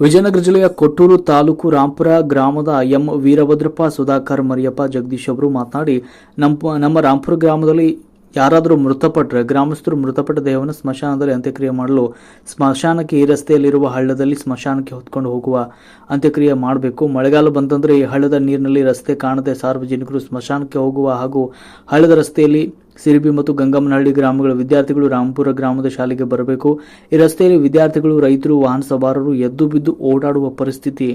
ವಿಜಯನಗರ ಜಿಲ್ಲೆಯ ಕೊಟ್ಟೂರು ತಾಲೂಕು ರಾಂಪುರ ಗ್ರಾಮದ ಎಂ ವೀರಭದ್ರಪ್ಪ, ಸುಧಾಕರ್ ಮರಿಯಪ್ಪ, ಜಗದೀಶ್ ಅವರು ಮಾತನಾಡಿ, ನಮ್ಮ ರಾಂಪುರ ಗ್ರಾಮದಲ್ಲಿ ಯಾರಾದರೂ ಮೃತಪಟ್ಟರೆ ಗ್ರಾಮಸ್ಥರು ಮೃತಪಟ್ಟ ದೇಹವನ್ನು ಸ್ಮಶಾನದಲ್ಲಿ ಅಂತ್ಯಕ್ರಿಯೆ ಮಾಡಲು ಸ್ಮಶಾನಕ್ಕೆ ಈ ರಸ್ತೆಯಲ್ಲಿರುವ ಹಳ್ಳದಲ್ಲಿ ಸ್ಮಶಾನಕ್ಕೆ ಹೊತ್ಕೊಂಡು ಹೋಗುವ ಅಂತ್ಯಕ್ರಿಯೆ ಮಾಡಬೇಕು. ಮಳೆಗಾಲ ಬಂತಂದರೆ ಈ ಹಳ್ಳದ ನೀರಿನಲ್ಲಿ ರಸ್ತೆ ಕಾಣದೆ ಸಾರ್ವಜನಿಕರು ಸ್ಮಶಾನಕ್ಕೆ ಹೋಗುವ ಹಾಗೂ ಹಳ್ಳದ ರಸ್ತೆಯಲ್ಲಿ ಸಿರಿಬಿ ಮತ್ತು ಗಂಗಮ್ಮನಹಳ್ಳಿ ಗ್ರಾಮಗಳ ವಿದ್ಯಾರ್ಥಿಗಳು ರಾಂಪುರ ಗ್ರಾಮದ ಶಾಲೆಗೆ ಬರಬೇಕು. ಈ ರಸ್ತೆಯಲ್ಲಿ ವಿದ್ಯಾರ್ಥಿಗಳು, ರೈತರು, ವಾಹನ ಸವಾರರು ಎದ್ದು ಬಿದ್ದು ಓಡಾಡುವ ಪರಿಸ್ಥಿತಿ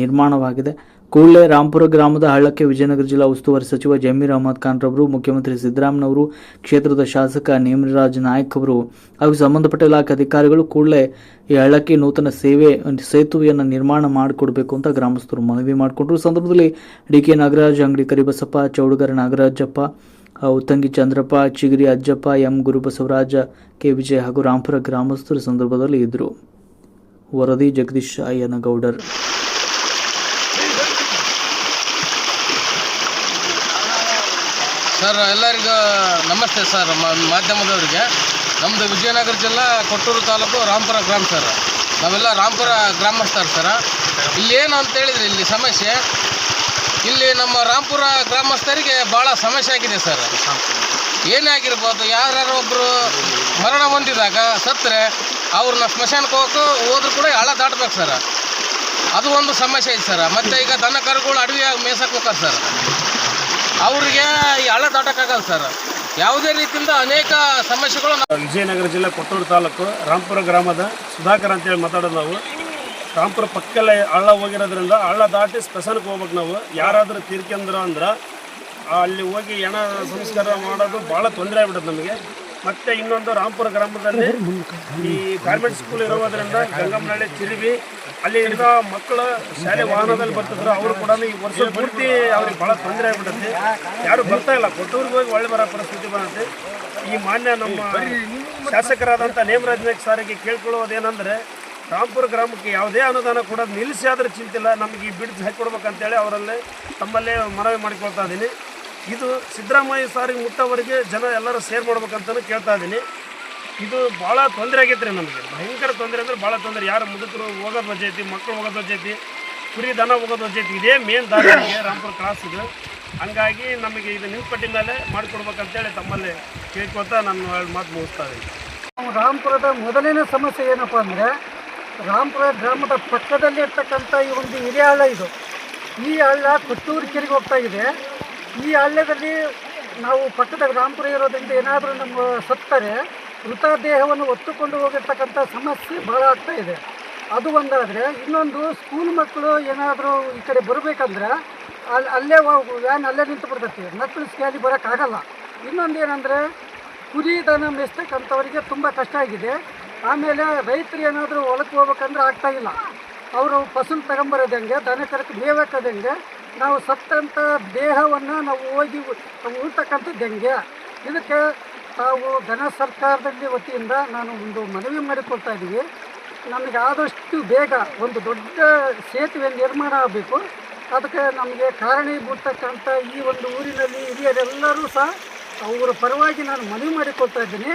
ನಿರ್ಮಾಣವಾಗಿದೆ. ಕೂಡಲೇ ರಾಂಪುರ ಗ್ರಾಮದ ಹಳ್ಳಕ್ಕೆ ವಿಜಯನಗರ ಜಿಲ್ಲಾ ಉಸ್ತುವಾರಿ ಸಚಿವ ಜಮೀರ್ ಅಹಮದ್ ಖಾನ್ ರವರು, ಮುಖ್ಯಮಂತ್ರಿ ಸಿದ್ದರಾಮಯ್ಯನವರು ಕ್ಷೇತ್ರದ ಶಾಸಕ ನೇಮರಾಜ್ ನಾಯಕ್ ಅವರು ಹಾಗೂ ಸಂಬಂಧಪಟ್ಟ ಇಲಾಖೆ ಅಧಿಕಾರಿಗಳು ಕೂಡಲೇ ಈ ಹಳ್ಳಕ್ಕೆ ನೂತನ ಸೇವೆ, ಸೇತುವೆಯನ್ನು ನಿರ್ಮಾಣ ಮಾಡಿಕೊಡಬೇಕು ಅಂತ ಗ್ರಾಮಸ್ಥರು ಮನವಿ ಮಾಡಿಕೊಂಡರು. ಸಂದರ್ಭದಲ್ಲಿ D K Nagaraj, Angadi Karibasappa, Chaudagara Nagarajappa Uttangi Chandrappa, Chigiri Ajjappa, M Gurubasavaraja, K Vijay ಹಾಗೂ ರಾಂಪುರ ಗ್ರಾಮಸ್ಥರು ಸಂದರ್ಭದಲ್ಲಿ ಇದ್ದರು. ವರದಿ ಜಗದೀಶ್ ಅಯ್ಯನಗೌಡರ್. ಸರ್, ಎಲ್ಲರಿಗೂ ನಮಸ್ತೆ ಸರ್ ಮಾಧ್ಯಮದವರಿಗೆ. ನಮ್ಮದು ವಿಜಯನಗರ ಜಿಲ್ಲಾ ಕೊಟ್ಟೂರು ತಾಲೂಕು ರಾಂಪುರ ಗ್ರಾಮ ಸರ್. ನಾವೆಲ್ಲ ರಾಂಪುರ ಗ್ರಾಮಸ್ಥರು ಸರ್. ಇಲ್ಲಿ ಏನು ಅಂತ ಹೇಳಿದ್ರೆ ಇಲ್ಲಿ ಸಮಸ್ಯೆ ಇಲ್ಲಿ ನಮ್ಮ ರಾಂಪುರ ಗ್ರಾಮಸ್ಥರಿಗೆ ಭಾಳ ಸಮಸ್ಯೆ ಆಗಿದೆ ಸರ್. ಏನೇ ಆಗಿರ್ಬೋದು ಯಾರು ಒಬ್ಬರು ಮರಣ ಹೊಂದಿದಾಗ ಸತ್ತರೆ, ಅವ್ರನ್ನ ಸ್ಮಶಾನಕ್ಕೆ ಹೋಗೋಕೆ ಹೋದ್ರು ಕೂಡ ಹಳ ದಾಟ್ಬೇಕು ಸರ್. ಅದು ಒಂದು ಸಮಸ್ಯೆ ಐತೆ ಸರ್. ಮತ್ತು ಈಗ ದನ ಕರುಗಳು ಅಡವಿ ಮೇಸಕ್ಕೆ ಹೋಗ್ತಾರೆ ಸರ್. ಅವ್ರಿಗೆ ಈ ಹಳ ದಾಟಕ್ಕಾಗಲ್ಲ ಸರ್. ಯಾವುದೇ ರೀತಿಯಿಂದ ಅನೇಕ ಸಮಸ್ಯೆಗಳು ವಿಜಯನಗರ ಜಿಲ್ಲೆ ಕೊಟ್ಟೂರು ತಾಲೂಕು ರಾಂಪುರ ಗ್ರಾಮದ ಸುಧಾಕರ್ ಅಂತೇಳಿ ಮಾತಾಡೋದು ನಾವು. ರಾಂಪುರ ಪಕ್ಕಲ್ಲೇ ಹಳ್ಳ ಹೋಗಿರೋದ್ರಿಂದ ಹಳ್ಳ ದಾಟಿ ಸ್ಪೆಷಲ್ಗೆ ಹೋಗ್ಬೇಕು ನಾವು. ಯಾರಾದರೂ ತೀರ್ಕೊಂಡ್ರು ಅಂದ್ರೆ ಅಲ್ಲಿ ಹೋಗಿ ಹೆಣ ಸಂಸ್ಕಾರ ಮಾಡೋದು ಭಾಳ ತೊಂದರೆ ಆಗ್ಬಿಡುತ್ತೆ ನಮಗೆ. ಮತ್ತು ಇನ್ನೊಂದು ರಾಮಪುರ ಗ್ರಾಮದಲ್ಲಿ ಈ ಗಾರ್ಮೆಂಟ್ ಸ್ಕೂಲ್ ಇರೋದ್ರಿಂದ ಗಂಗಮ್ಮನಹಳ್ಳಿ ತಿರುವಿ, ಅಲ್ಲಿ ಇರೋ ಮಕ್ಕಳು ಶಾಲೆ ವಾಹನದಲ್ಲಿ ಬರ್ತಿದ್ರು, ಅವರು ಕೂಡ ಈ ವರ್ಷ ಪೂರ್ತಿ ಅವ್ರಿಗೆ ಭಾಳ ತೊಂದರೆ ಆಗ್ಬಿಡುತ್ತೆ. ಯಾರು ಬರ್ತಾ ಇಲ್ಲ, ಕೊಟ್ಟೂರಿಗೆ ಹೋಗಿ ಒಳ್ಳೆ ಬರೋ ಪರಿಸ್ಥಿತಿ ಬರುತ್ತೆ. ಈ ಮಾನ್ಯ ನಮ್ಮ ಶಾಸಕರಾದಂಥ ನೇಮರಾಜ್ ನಾಯ್ಕ ಸಾರಿಗೆ ಕೇಳ್ಕೊಳ್ಳೋದೇನೆಂದರೆ ರಾಂಪುರ ಗ್ರಾಮಕ್ಕೆ ಯಾವುದೇ ಅನುದಾನ ಕೂಡ ನಿಲ್ಲಿಸಿ ಆದರೂ ಚಿಂತಿಲ್ಲ. ನಮಗೆ ಈ ಬಿಡ್ಸ್ ಹಾಕಿಕೊಡ್ಬೇಕಂತೇಳಿ ಅವರಲ್ಲಿ ತಮ್ಮಲ್ಲೇ ಮನವಿ ಮಾಡಿಕೊಳ್ತಾ ಇದ್ದೀನಿ ಇದು ಸಿದ್ದರಾಮಯ್ಯ ಸಾರಿಗೆ ಮುಟ್ಟವರಿಗೆ ಜನ ಎಲ್ಲರೂ ಸೇರ್ ಮಾಡ್ಬೇಕಂತಲೂ ಕೇಳ್ತಾ ಇದ್ದೀನಿ ಇದು ಭಾಳ ತೊಂದರೆ ಆಗೈತೆ ರೀ ನಮಗೆ. ಭಯಂಕರ ತೊಂದರೆ ಅಂದರೆ ಭಾಳ ತೊಂದರೆ. ಯಾರು ಮುದುಕರು ಹೋಗೋದು ವಜೈತಿ ಮಕ್ಕಳು ಹೋಗೋದು ವಜೈತಿ ಕುರಿ ದನ ಹೋಗೋದು ವಜೈತಿ ಇದೇ ಮೇನ್ ದಾರಿ ರಾಂಪುರ ಕ್ರಾಸ್ ಇದು. ಹಂಗಾಗಿ ನಮಗೆ ಇದು ನಿಮ್ಮ ಮೇಲೆ ಮಾಡಿಕೊಡ್ಬೇಕಂತೇಳಿ ತಮ್ಮಲ್ಲಿ ಕೇಳ್ಕೊತಾ ನಾನು ಮಾತು ಮುಗಿಸ್ತಾ ಇದ್ದೀನಿ ರಾಂಪುರದ ಮೊದಲನೇ ಸಮಸ್ಯೆ ಏನಪ್ಪ ಅಂದರೆ ರಾಂಪುರ ಗ್ರಾಮದ ಪಕ್ಕದಲ್ಲಿ ಇರ್ತಕ್ಕಂಥ ಈ ಒಂದು ಹಿರಿಯ ಹಳ್ಳ ಇದು. ಈ ಹಳ್ಳ ಕೊಟ್ಟೂರು ಕೆರೆಗೆ ಹೋಗ್ತಾ ಇದೆ. ಈ ಹಳ್ಳದಲ್ಲಿ ನಾವು ಪಕ್ಕದ ರಾಮಪುರ ಇರೋದ್ರಿಂದ ಏನಾದರೂ ನಮ್ಮ ಸತ್ತರೆ ಮೃತದೇಹವನ್ನು ಒತ್ತುಕೊಂಡು ಹೋಗಿರ್ತಕ್ಕಂಥ ಸಮಸ್ಯೆ ಭಾಳ ಆಗ್ತಾ ಇದೆ. ಅದು ಒಂದಾದರೆ, ಇನ್ನೊಂದು ಸ್ಕೂಲ್ ಮಕ್ಕಳು ಏನಾದರೂ ಈ ಕಡೆ ಬರಬೇಕಂದ್ರೆ ಅಲ್ಲಿ ಅಲ್ಲೇ ವ್ಯಾನ್ ಅಲ್ಲೇ ನಿಂತು ಬಿಡ್ತೈತಿ. ಮಕ್ಕಳು ಸ್ಕ್ಯಾಲಿ ಬರೋಕ್ಕಾಗಲ್ಲ. ಇನ್ನೊಂದು ಏನಂದರೆ ಕುರಿ ದನ ಮೆಸ್ತಕ್ಕಂಥವರಿಗೆ ತುಂಬ ಕಷ್ಟ ಆಗಿದೆ. ಆಮೇಲೆ ರೈತರು ಏನಾದರೂ ಹೊಲಕ್ಕೆ ಹೋಗ್ಬೇಕಂದ್ರೆ ಆಗ್ತಾ ಇಲ್ಲ. ಅವರು ಫಸಲು ತಗೊಂಬರೋದಂಗೆ ದನ ಕರಕ್ಕೆ ಮೇವಾಕೋದಂಗೆ ನಾವು ಸತ್ತಂಥ ದೇಹವನ್ನು ನಾವು ಹೋಗಿ ಉಳ್ತಕ್ಕಂಥದ್ದು ಹೆಂಗೆ? ಇದಕ್ಕೆ ತಾವು ಧನ ಸರ್ಕಾರದಲ್ಲಿ ವತಿಯಿಂದ ನಾನು ಒಂದು ಮನವಿ ಮಾಡಿಕೊಳ್ತಾ ಇದ್ದೀವಿ ನಮಗೆ ಆದಷ್ಟು ಬೇಗ ಒಂದು ದೊಡ್ಡ ಸೇತುವೆ ನಿರ್ಮಾಣ ಆಗಬೇಕು. ಅದಕ್ಕೆ ನಮಗೆ ಕಾರಣೀಭೂತಕ್ಕಂಥ ಈ ಒಂದು ಊರಿನಲ್ಲಿ ಹಿರಿಯರೆಲ್ಲರೂ ಸಹ ಅವರ ಪರವಾಗಿ ನಾನು ಮನವಿ ಮಾಡಿಕೊಳ್ತಾ ಇದ್ದೀನಿ.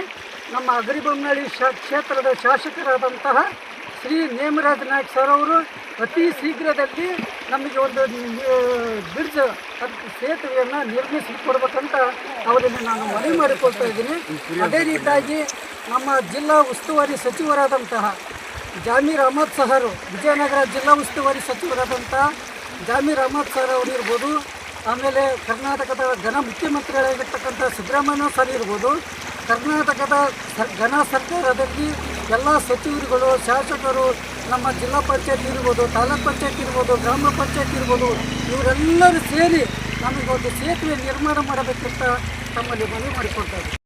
ನಮ್ಮ ಅಗರಿಬೊಮ್ಮನಹಳ್ಳಿ ಶಾ, ಕ್ಷೇತ್ರದ ಶಾಸಕರಾದಂತಹ ಶ್ರೀ ನೇಮರಾಜ ನಾಯ್ಕ ಸರ್ ಅವರು ಅತಿ ಶೀಘ್ರದಲ್ಲಿ ನಮಗೆ ಒಂದು ಬ್ರಿಡ್ಜ್ ಸೇತುವೆಯನ್ನು ನಿರ್ಮಿಸಿ ಕೊಡ್ಬೇಕಂತ ಅವರನ್ನು ನಾನು ಮನವಿ ಮಾಡಿಕೊಳ್ತಾ ಇದ್ದೀನಿ. ಅದೇ ರೀತಿಯಾಗಿ ನಮ್ಮ ಜಿಲ್ಲಾ ಉಸ್ತುವಾರಿ ಸಚಿವರಾದಂತಹ ಜಾಮೀರ್ ಅಹಮದ್ ಸಹರು ವಿಜಯನಗರ ಜಿಲ್ಲಾ ಉಸ್ತುವಾರಿ ಸಚಿವರಾದಂತಹ ಜಾಮೀರ್ ಅಹಮದ್ ಸರ್ ಅವರು ಇರ್ಬೋದು ಆಮೇಲೆ ಕರ್ನಾಟಕದ ಘನ ಮುಖ್ಯಮಂತ್ರಿಗಳಾಗಿರ್ತಕ್ಕಂಥ ಸಿದ್ದರಾಮಯ್ಯ ಸರ್ ಇರ್ಬೋದು, ಕರ್ನಾಟಕದ ಘನ ಸರ್ಕಾರದಲ್ಲಿ ಎಲ್ಲ ಸಚಿವರುಗಳು, ಶಾಸಕರು ನಮ್ಮ ಜಿಲ್ಲಾ ಪಂಚಾಯತ್ ಇರ್ಬೋದು, ತಾಲೂಕ್ ಪಂಚಾಯತ್ ಇರ್ಬೋದು, ಗ್ರಾಮ ಪಂಚಾಯತ್ ಇರ್ಬೋದು, ಇವರೆಲ್ಲರೂ ಸೇರಿ ನಮಗೊಂದು ಸೇತುವೆ ನಿರ್ಮಾಣ ಮಾಡಬೇಕಂತ ತಮ್ಮಲ್ಲಿ ಮನವಿ ಮಾಡಿಕೊಳ್ತಾರೆ